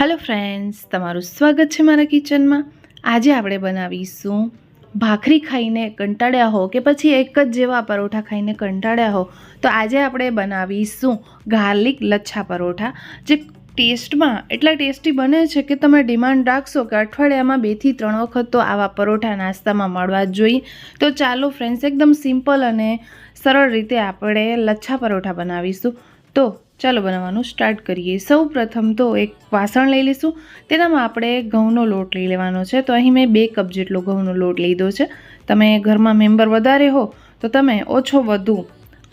Hello friends તમારું સ્વાગત છે મારા કિચનમાં. આજે આપણે બનાવીશું ભાખરી ખાઈને કંટાળ્યા હો કે પછી એક જ જેવા પરોઠા ખાઈને કંટાળ્યા હો. તો આજે આપણે બનાવીશું ગાર્લિક લચ્છા પરોઠા, જે ટેસ્ટમાં એટલા ટેસ્ટી બને છે કે તમે ડિમાન્ડ રાખશો કે અઠવાડિયામાં બેથી ત્રણ વખત તો આવા પરોઠા નાસ્તામાં મળવા જ જોઈએ. તો ચાલો ફ્રેન્ડ્સ એકદમ સિમ્પલ અને સરળ રીતે આપણે લચ્છા પરોઠા બનાવીશું. તો ચાલો બનાવવાનું સ્ટાર્ટ કરીએ. સૌ પ્રથમ તો એક વાસણ લઈ લઈશું. તેનામાં આપણે ઘઉંનો લોટ લઈ લેવાનો છે. તો અહીં મેં બે કપ જેટલો ઘઉંનો લોટ લીધો છે. તમે ઘરમાં મેમ્બર વધારે હો, તો તમે ઓછો વધુ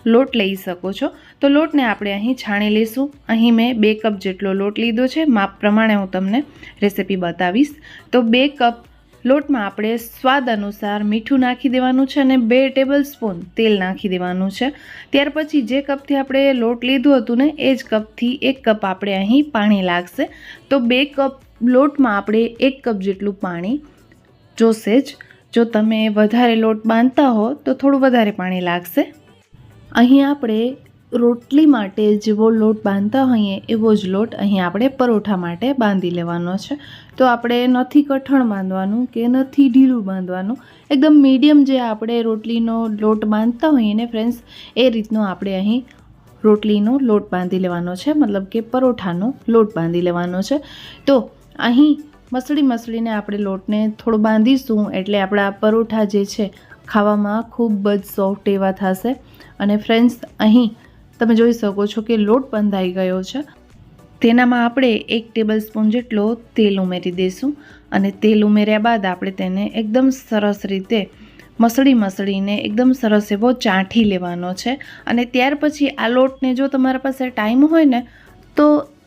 લોટ લઈ શકો છો. તો લોટને આપણે અહીં છાણી લઈશું. અહીં મેં બે કપ જેટલો લોટ લીધો છે. માપ પ્રમાણે હું તમને રેસિપી બતાવીશ. તો બે કપ લોટમાં આપણે સ્વાદ અનુસાર મીઠું નાખી દેવાનું છે અને બે ટેબલ સ્પૂન તેલ નાખી દેવાનું છે. ત્યાર પછી જે કપથી આપણે લોટ લીધું હતું ને, એ જ કપથી એક કપ આપણે અહીં પાણી લાગશે. તો બે કપ લોટમાં આપણે એક કપ જેટલું પાણી જોશે જ. જો તમે વધારે લોટ બાંધતા હો, તો થોડું વધારે પાણી લાગશે. અહીં આપણે રોટલી માટે જેવો લોટ બાંધતા હોઈએ, એવો જ લોટ અહીં આપણે પરોઠા માટે બાંધી લેવાનો છે. તો આપણે નથી કઠણ બાંધવાનું કે નથી ઢીલું બાંધવાનું. એકદમ મીડિયમ જે આપણે રોટલીનો લોટ બાંધતા હોઈએ ને ફ્રેન્ડ્સ એ રીતનો આપણે અહીં રોટલીનો લોટ બાંધી લેવાનો છે. મતલબ કે પરોઠાનો લોટ બાંધી લેવાનો છે. તો અહીં મસળી મસળીને આપણે લોટને થોડું બાંધીશું એટલે આપણા પરોઠા જે છે, ખાવામાં ખૂબ જ સોફ્ટ એવા થશે. અને ફ્રેન્ડ્સ અહીં તમે જોઈ શકો છો કે લોટ બંધાઈ ગયો છે. તેનામાં આપણે એક ટેબલ સ્પૂન જેટલો તેલ ઉમેરી દઈશું અને તેલ ઉમેર્યા બાદ આપણે તેને એકદમ સરસ રીતે મસળી મસળીને એકદમ સરસ એવો ચાંઠી લેવાનો છે. અને ત્યાર પછી આ લોટને જો તમારા પાસે ટાઈમ હોય ને, તો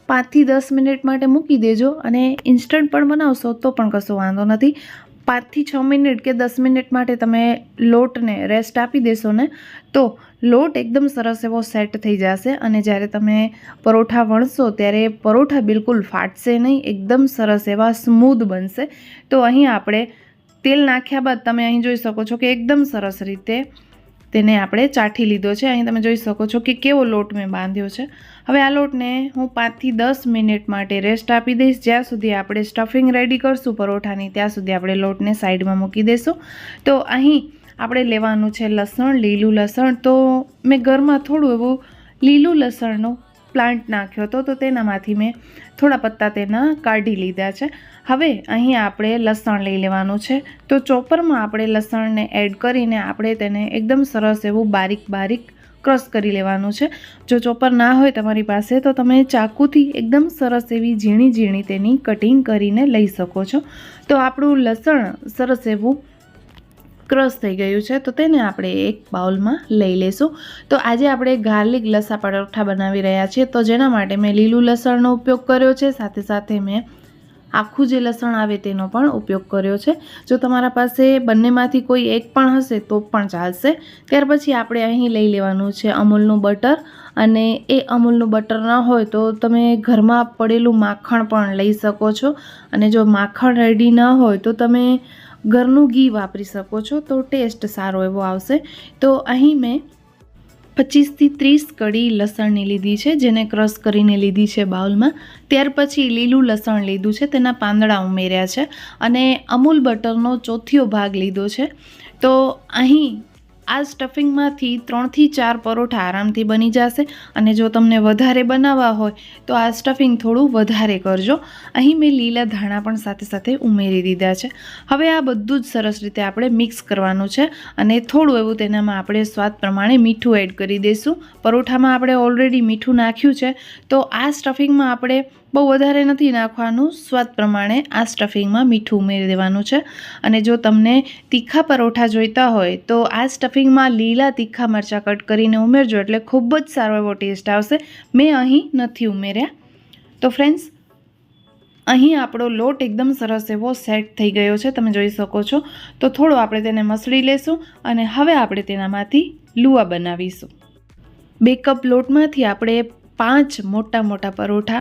પાંચથી દસ મિનિટ માટે મૂકી દેજો અને ઇન્સ્ટન્ટ પણ બનાવશો તો પણ કશો વાંધો નથી. પાંચથી છ મિનિટ કે દસ મિનિટ માટે તમે લોટને રેસ્ટ આપી દેશો ને, તો લોટ એકદમ સરસ એવો સેટ થઈ જશે અને જ્યારે તમે પરોઠા વણશો ત્યારે પરોઠા બિલકુલ ફાટશે નહીં, એકદમ સરસ એવા સ્મૂધ બનશે. તો અહીં આપણે તેલ નાખ્યા બાદ તમે અહીં જોઈ શકો છો કે એકદમ સરસ રીતે તેને આપણે ચાઠી લીધો છે. અહીં તમે જોઈ શકો છો કે કેવો લોટ મેં બાંધ્યો છે. હવે આ લોટને હું પાંચથી દસ મિનિટ માટે રેસ્ટ આપી દઈશ. જ્યાં સુધી આપણે સ્ટફિંગ રેડી કરશું પરોઠાની, ત્યાં સુધી આપણે લોટને સાઈડમાં મૂકી દઈશું તો અહીં આપણે લેવાનું છે લસણ, લીલું લસણ. તો મેં ઘરમાં થોડું એવું લીલું લસણનું પ્લાન્ટ નાખ્યો હતો, તો તેનામાંથી મેં થોડા પત્તા તેના કાઢી લીધા છે. હવે અહીં આપણે લસણ લઈ લેવાનું છે. તો ચોપરમાં આપણે લસણને એડ કરીને આપણે તેને એકદમ સરસ એવું બારીક બારીક ક્રશ કરી લેવાનું છે. જો ચોપર ના હોય તમારી પાસે, તો તમે ચાકુથી એકદમ સરસ એવી ઝીણી ઝીણી તેની કટિંગ કરીને લઈ શકો છો. તો આપણું લસણ સરસ એવું ક્રશ થઈ ગયું છે, તો તેને આપણે એક બાઉલમાં લઈ લઈશું. તો આજે આપણે ગાર્લિક લસા પરોઠા બનાવી રહ્યા છીએ, તો જેના માટે મેં લીલું લસણનો ઉપયોગ કર્યો છે, સાથે સાથે મેં આખું જે લસણ આવે તેનો પણ ઉપયોગ કર્યો છે. જો તમારા પાસે બંનેમાંથી કોઈ એક પણ હશે, તો પણ ચાલશે. ત્યાર પછી આપણે અહીં લઈ લેવાનું છે અમૂલનું બટર, અને એ અમૂલનું બટર ન હોય તો તમે ઘરમાં પડેલું માખણ પણ લઈ શકો છો. અને જો માખણ રેડી ન હોય તો તમે ઘરનું ઘી વાપરી શકો છો, તો ટેસ્ટ સારો એવો આવશે. તો અહીં મેં પચીસથી ત્રીસ કડી લસણની લીધી છે, જેને ક્રશ કરીને લીધી છે બાઉલમાં. ત્યાર પછી લીલું લસણ લીધું છે, તેના પાંદડા ઉમેર્યા છે અને અમૂલ બટરનો ચોથિયો ભાગ લીધો છે. તો અહીં આ સ્ટફિંગમાંથી ત્રણથી ચાર પરોઠા આરામથી બની જશે અને જો તમને વધારે બનાવવા હોય તો આ સ્ટફિંગ થોડું વધારે કરજો. અહીં મેં લીલા ધાણા પણ સાથે સાથે ઉમેરી દીધા છે. હવે આ બધું જ સરસ રીતે આપણે મિક્સ કરવાનું છે અને થોડું એવું તેનામાં આપણે સ્વાદ પ્રમાણે મીઠું એડ કરી દઈશું. પરોઠામાં આપણે ઓલરેડી મીઠું નાખ્યું છે. તો આ સ્ટફિંગમાં આપણે બહુ વધારે નથી નાખવાનું. સ્વાદ પ્રમાણે આ સ્ટફિંગમાં મીઠું ઉમેરી દેવાનું છે. અને જો તમને તીખા પરોઠા જોઈતા હોય તો આ સ્ટફિંગમાં લીલા તીખા મરચાં કટ કરીને ઉમેરજો એટલે ખૂબ જ સારો એવો ટેસ્ટ આવશે. મેં અહીં નથી ઉમેર્યા. તો ફ્રેન્ડ્સ અહીં આપણો લોટ એકદમ સરસ એવો સેટ થઈ ગયો છે. તમે જોઈ શકો છો. તો થોડો આપણે તેને મસળી લેશું અને હવે આપણે તેનામાંથી લુવા બનાવીશું. બે કપ લોટમાંથી આપણે પાંચ મોટા મોટા પરોઠા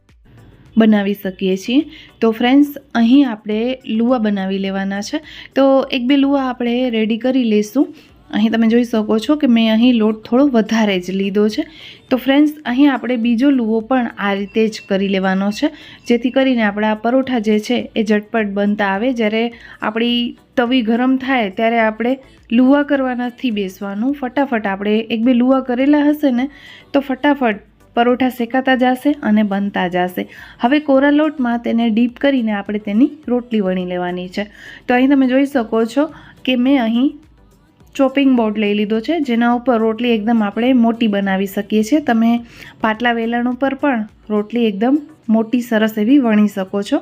બનાવી શકીએ છીએ. તો ફ્રેન્ડ્સ અહીં આપણે લુવા બનાવી લેવાના છે. તો એક બે લુવા આપણે રેડી કરી લઈશું અહીં તમે જોઈ શકો છો કે મેં અહીં લોટ થોડો વધારે જ લીધો છે. તો ફ્રેન્ડ્સ અહીં આપણે બીજો લુવો પણ આ રીતે જ કરી લેવાનો છે. જેથી કરીને આપણા પરોઠા જે છે એ ઝટપટ બનતા આવે. જ્યારે આપણી તવી ગરમ થાય ત્યારે આપણે લુવા કરવા નથી બેસવાનું. ફટાફટ આપણે એક બે લુવા કરેલા હશે ને, તો ફટાફટ પરોઠા શેકાતા જશે અને બનતા જશે. હવે કોરા લોટમાં તેને ડીપ કરીને આપણે તેની રોટલી વણી લેવાની છે. તો અહીં તમે જોઈ શકો છો કે મેં અહીં ચોપિંગ બોર્ડ લઈ લીધો છે, જેના ઉપર રોટલી એકદમ આપણે મોટી બનાવી શકીએ છીએ. તમે પાટલા વેલણ ઉપર પણ રોટલી એકદમ મોટી, સરસ એવી વણી શકો છો.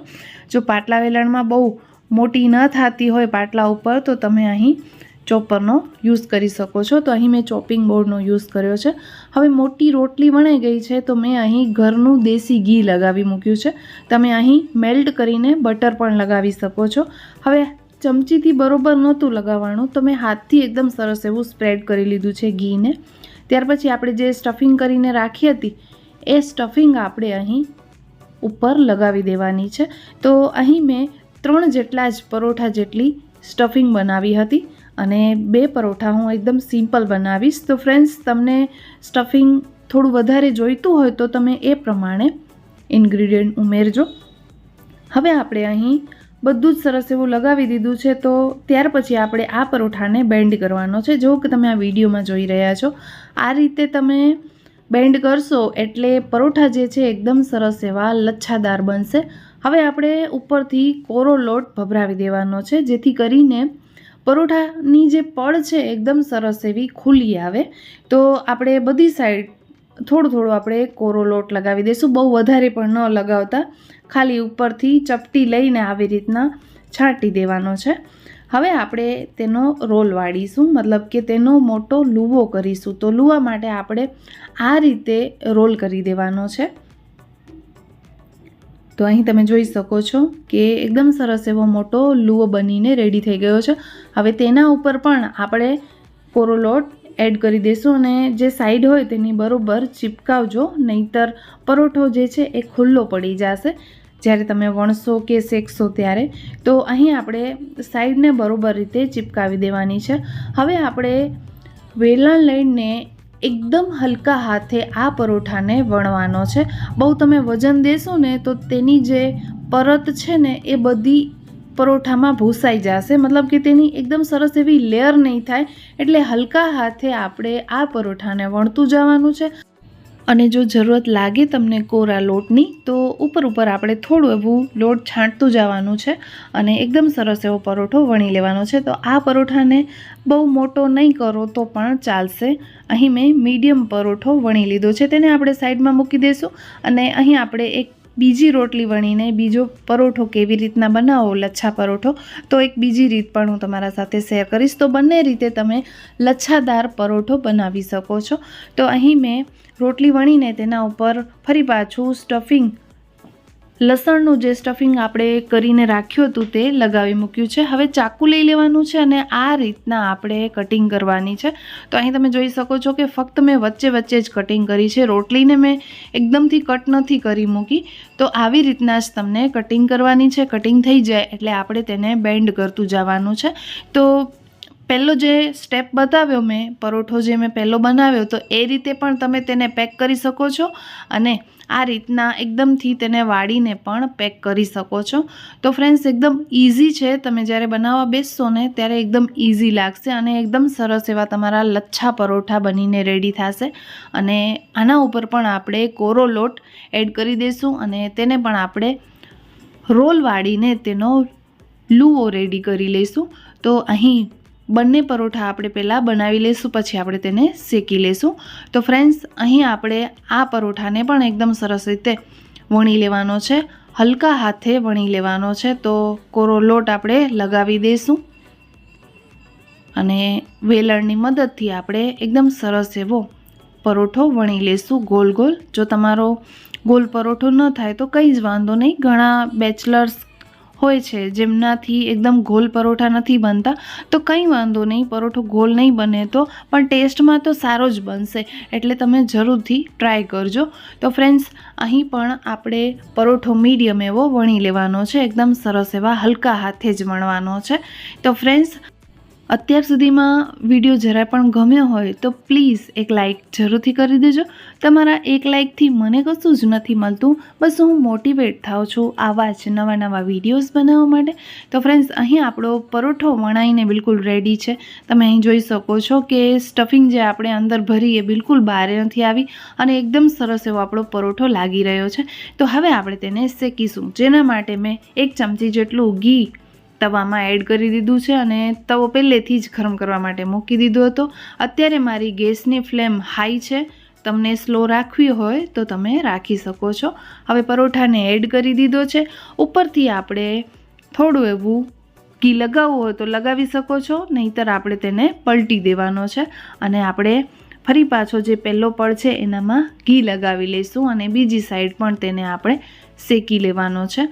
જો પાટલા વેલણમાં બહુ મોટી ન થતી હોય પાટલા ઉપર, તો તમે અહીં ચોપરનો યુઝ કરી શકો છો. તો અહીં મેં ચોપિંગ બોર્ડનો યુઝ કર્યો છે. હવે મોટી રોટલી વણાઈ ગઈ છે, તો મેં અહીં ઘરનું દેશી ઘી લગાવી મૂક્યું છે. તમે અહીં મેલ્ટ કરીને બટર પણ લગાવી શકો છો. હવે ચમચીથી બરોબર નહોતું લગાવવાનું. તો મેં હાથથી એકદમ સરસ એવું સ્પ્રેડ કરી લીધું છે ઘીને. ત્યાર પછી આપણે જે સ્ટફિંગ કરીને રાખી હતી, એ સ્ટફિંગ આપણે અહીં ઉપર લગાવી દેવાની છે. તો અહીં મેં ત્રણ જેટલા જ પરોઠા જેટલી સ્ટફિંગ બનાવી હતી અને બે પરોઠા હું એકદમ સિમ્પલ બનાવીશ. તો ફ્રેન્ડ્સ તમને સ્ટફિંગ થોડું વધારે જોઈતું હોય તો તમે એ પ્રમાણે ઇન્ગ્રીડિયન્ટ ઉમેરજો. હવે આપણે અહીં બધું જ સરસ એવું લગાવી દીધું છે. તો ત્યાર પછી આપણે આ પરોઠાને બેન્ડ કરવાનો છે. જો કે તમે આ વિડીયોમાં જોઈ રહ્યા છો. આ રીતે તમે બેન્ડ કરશો એટલે પરોઠા જે છે એકદમ સરસ એવા લચ્છાદાર બનશે. હવે આપણે ઉપરથી કોરો લોટ ભભરાવી દેવાનો છે, જેથી કરીને પરોઠાની જે પળ છે એકદમ સરસ એવી ખુલ્લી આવે. તો આપણે બધી સાઈડ થોડું થોડું આપણે કોરો લોટ લગાવી દઈશું. બહુ વધારે પણ ન લગાવતા. ખાલી ઉપરથી ચપટી લઈને આવી રીતના છાંટી દેવાનો છે. હવે આપણે તેનો રોલ વાળીશું. મતલબ કે તેનો મોટો લૂવો કરીશું. તો લૂવા માટે આપણે આ રીતે રોલ કરી દેવાનો છે. તો અહીં તમે જોઈ શકો છો કે એકદમ સરસ એવો મોટો લુવો બનીને રેડી થઈ ગયો છે. હવે તેના ઉપર પણ આપણે કોરો લોટ એડ કરી દઈશું અને જે સાઈડ હોય તેની બરોબર ચિપકાવજો, નહીતર પરોઠો જે છે એ ખુલ્લો પડી જશે. જ્યારે તમે વણશો કે શેકશો ત્યારે. તો અહીં આપણે સાઈડને બરોબર રીતે ચિપકાવી દેવાની છે. હવે આપણે વેલણ લઈને એકદમ હલકા હાથે આ પરોઠાને વણવાનો છે. બહુ તમે વજન દેશો ને તો તેની જે પરત છે ને એ બધી પરોઠામાં ભૂસાઈ જશે. મતલબ કે તેની એકદમ સરસ એવી લેયર નહીં થાય, એટલે હલકા હાથે આપણે આ પરોઠાને વણતું જવાનું છે. અને જો જરૂરત લાગે તમને કોરા લોટની, તો ઉપર ઉપર આપણે થોડું એવું લોટ છાંટતું જવાનું છે અને એકદમ સરસ એવો પરોઠો વણી લેવાનો છે. તો આ પરોઠાને બહુ મોટો નહીં કરો તો પણ ચાલશે. અહીં મેં મીડિયમ પરોઠો વણી લીધો છે. તેને આપણે સાઈડમાં મૂકી દઈશું અને અહીં આપણે એક બીજી રોટલી વણીને બીજો પરોઠો કેવી રીતના બનાવો, લચ્છા પરોઠો, તો એક બીજી રીત પણ હું તમારા સાથે શેર કરીશ. તો બંને રીતે તમે લચ્છાદાર પરોઠો બનાવી શકો છો. તો અહીં મેં રોટલી વણીને તેના ઉપર ફરી પાછું સ્ટફિંગ લસણનું જે સ્ટફિંગ આપણે કરીને રાખ્યું હતું તે લગાવી મૂક્યું છે. હવે ચાકુ લઈ લેવાનું છે અને આ રીતના આપણે કટિંગ કરવાની છે. તો અહીં તમે જોઈ શકો છો કે ફક્ત મેં વચ્ચે વચ્ચે જ કટિંગ કરી છે. રોટલીને મેં એકદમથી કટ નથી કરી મૂકી. તો આવી રીતના જ તમને કટિંગ કરવાની છે. કટિંગ થઈ જાય એટલે આપણે તેને બેન્ડ કરતું જવાનું છે. તો પહેલો જે સ્ટેપ બતાવ્યો મેં, પરોઠો જે મેં પહેલો બનાવ્યો, તો એ રીતે પણ તમે તેને પેક કરી શકો છો. અને આ રીતના એકદમથી તેને વાળીને પણ પેક કરી શકો છો. તો ફ્રેન્ડ્સ એકદમ ઇઝી છે. તમે જ્યારે બનાવવા બેસશો ને, ત્યારે એકદમ ઇઝી લાગશે અને એકદમ સરસ એવા તમારા લચ્છા પરોઠા બનીને રેડી થશે. અને આના ઉપર પણ આપણે કોરો લોટ એડ કરી દઈશું અને તેને પણ આપણે રોલ વાળીને તેનો લુઓ રેડી કરી લઈશું. તો અહીં બંને પરોઠા આપણે પહેલાં બનાવી લઈશું પછી આપણે તેને શેકી લઈશું તો ફ્રેન્ડ્સ અહીં આપણે આ પરોઠાને પણ એકદમ સરસ રીતે વણી લેવાનો છે. હલકા હાથે વણી લેવાનો છે. તો કોરો લોટ આપણે લગાવી દઈશું અને વેલણની મદદથી આપણે એકદમ સરસ એવો પરોઠો વણી લઈશું ગોલ ગોલ. જો તમારો ગોલ પરોઠો ન થાય તો કંઈ જ વાંધો નહીં. ઘણા બેચલર્સ હોય છે, જેમનાથી એકદમ ગોલ પરોઠા નથી બનતા, તો કંઈ વાંધો નહીં, પરોઠો ગોલ નહીં બને તો, પણ ટેસ્ટમાં તો સારો જ બનશે, એટલે તમે જરૂરથી ટ્રાય કરજો. તો ફ્રેન્ડ્સ, અહીં પણ આપણે પરોઠો મીડિયમ એવો વણી લેવાનો છે, એકદમ સરસ એવા હલકા હાથે જ વણવાનો છે. તો ફ્રેન્ડ્સ અત્યાર સુધીમાં વીડિયો જરા પણ ગમ્યો હોય તો પ્લીઝ એક લાઇક જરૂરથી કરી દેજો. તમારા એક લાઇકથી મને કશું જ નથી મળતું, બસ હું મોટિવેટ થાઉં છું આવા જ નવા નવા વિડીયોઝ બનાવવા માટે. તો ફ્રેન્ડ્સ અહીં આપણો પરોઠો વણાઈને બિલકુલ રેડી છે. તમે અહીં જોઈ શકો છો કે સ્ટફિંગ જે આપણે અંદર ભરી એ બિલકુલ બહાર નથી આવી અને એકદમ સરસ એવો આપણો પરોઠો લાગી રહ્યો છે. તો હવે આપણે તેને શેકીશું. જેના માટે મેં એક ચમચી જેટલું ઘી તવામાં એડ કરી દીધું છે અને તવો પહેલેથી જ ગરમ કરવા માટે મૂકી દીધો હતો. અત્યારે મારી ગેસની ફ્લેમ હાઈ છે. તમને સ્લો રાખવી હોય તો તમે રાખી શકો છો. હવે પરોઠાને એડ કરી દીધો છે. ઉપરથી આપણે થોડું એવું ઘી લગાવવું હોય તો લગાવી શકો છો, નહીંતર આપણે તેને પલટી દેવાનો છે અને આપણે ફરી પાછો જે પહેલો પળ છે એનામાં ઘી લગાવી લઈશું અને બીજી સાઈડ પણ તેને આપણે શેકી લેવાનો છે.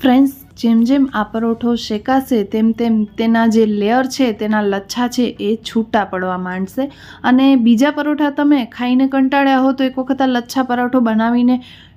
ફ્રેન્ડ્સ જેમ જેમ આ પરોઠો શેકાશે, તેમ તેમ તેના જે લેયર છે, તેના લચ્છા છે, એ છૂટા પડવા માંડશે. અને બીજા પરોઠા તમે ખાઈને કંટાળ્યા હો તો એક વખત આ લચ્છા પરોઠો બનાવીને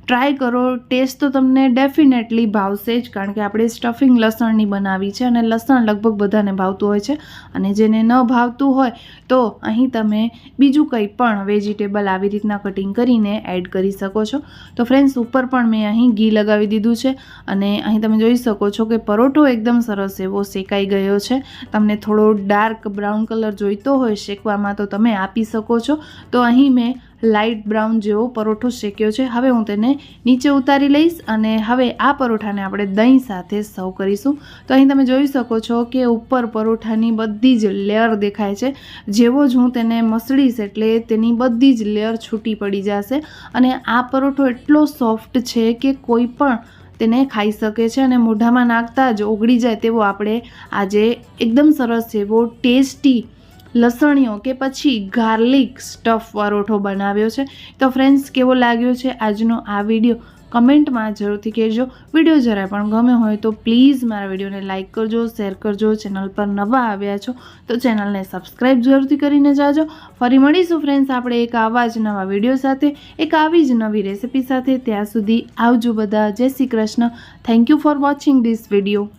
ટ્રાય કરો ટેસ્ટ તો તમને ડેફિનેટલી ભાવશે જ, કારણ કે આપણે સ્ટફિંગ લસણની બનાવી છે અને લસણ લગભગ બધાને ભાવતું હોય છે. અને જેને ન ભાવતું હોય, તો અહીં તમે બીજું કંઈ પણ વેજીટેબલ આવી રીતના કટિંગ કરીને એડ કરી શકો છો. તો ફ્રેન્ડ્સ ઉપર પણ મેં અહીં ઘી લગાવી દીધું છે અને અહીં તમે જોઈ શકો છો કે પરોઠો એકદમ સરસ એવો શેકાઈ ગયો છે. તમને થોડો ડાર્ક બ્રાઉન કલર જોઈતો હોય, શેકવામાં તો તમે આપી શકો છો. તો અહીં મેં લાઇટ બ્રાઉન જેવો પરોઠો શેક્યો છે. હવે હું તેને નીચે ઉતારી લઈશ અને હવે આ પરોઠાને આપણે દહીં સાથે સર્વ કરીશું. તો અહીં તમે જોઈ શકો છો કે ઉપર પરોઠાની બધી જ લેયર દેખાય છે. જેવો જ હું તેને મસળીશ એટલે તેની બધી જ લેયર છૂટી પડી જશે અને આ પરોઠો એટલો સોફ્ટ છે કે કોઈ પણ તેને ખાઈ શકે છે અને મોઢામાં નાખતા જ ઓગળી જાય તેવો આપણે આજે એકદમ સરસ એવો ટેસ્ટી લસણીઓ કે પછી ગાર્લિક સ્ટફ પરોઠો બનાવ્યો છે. તો ફ્રેન્ડ્સ કેવો લાગ્યો છે આજનો આ વીડિયો કમેન્ટમાં જરૂરથી કહેજો. વીડિયો જરાય પણ ગમે હોય તો પ્લીઝ મારા વિડીયોને લાઇક કરજો શેર કરજો ચેનલ પર નવા આવ્યા છો તો ચેનલને સબસ્ક્રાઈબ જરૂરથી કરીને જાજો. ફરી મળીશું ફ્રેન્ડ્સ આપણે એક આવા જ નવા વીડિયો સાથે, એક આવી જ નવી રેસિપી સાથે. ત્યાં સુધી આવજો બધા. Jai Shri Krishna. Thank you for watching this video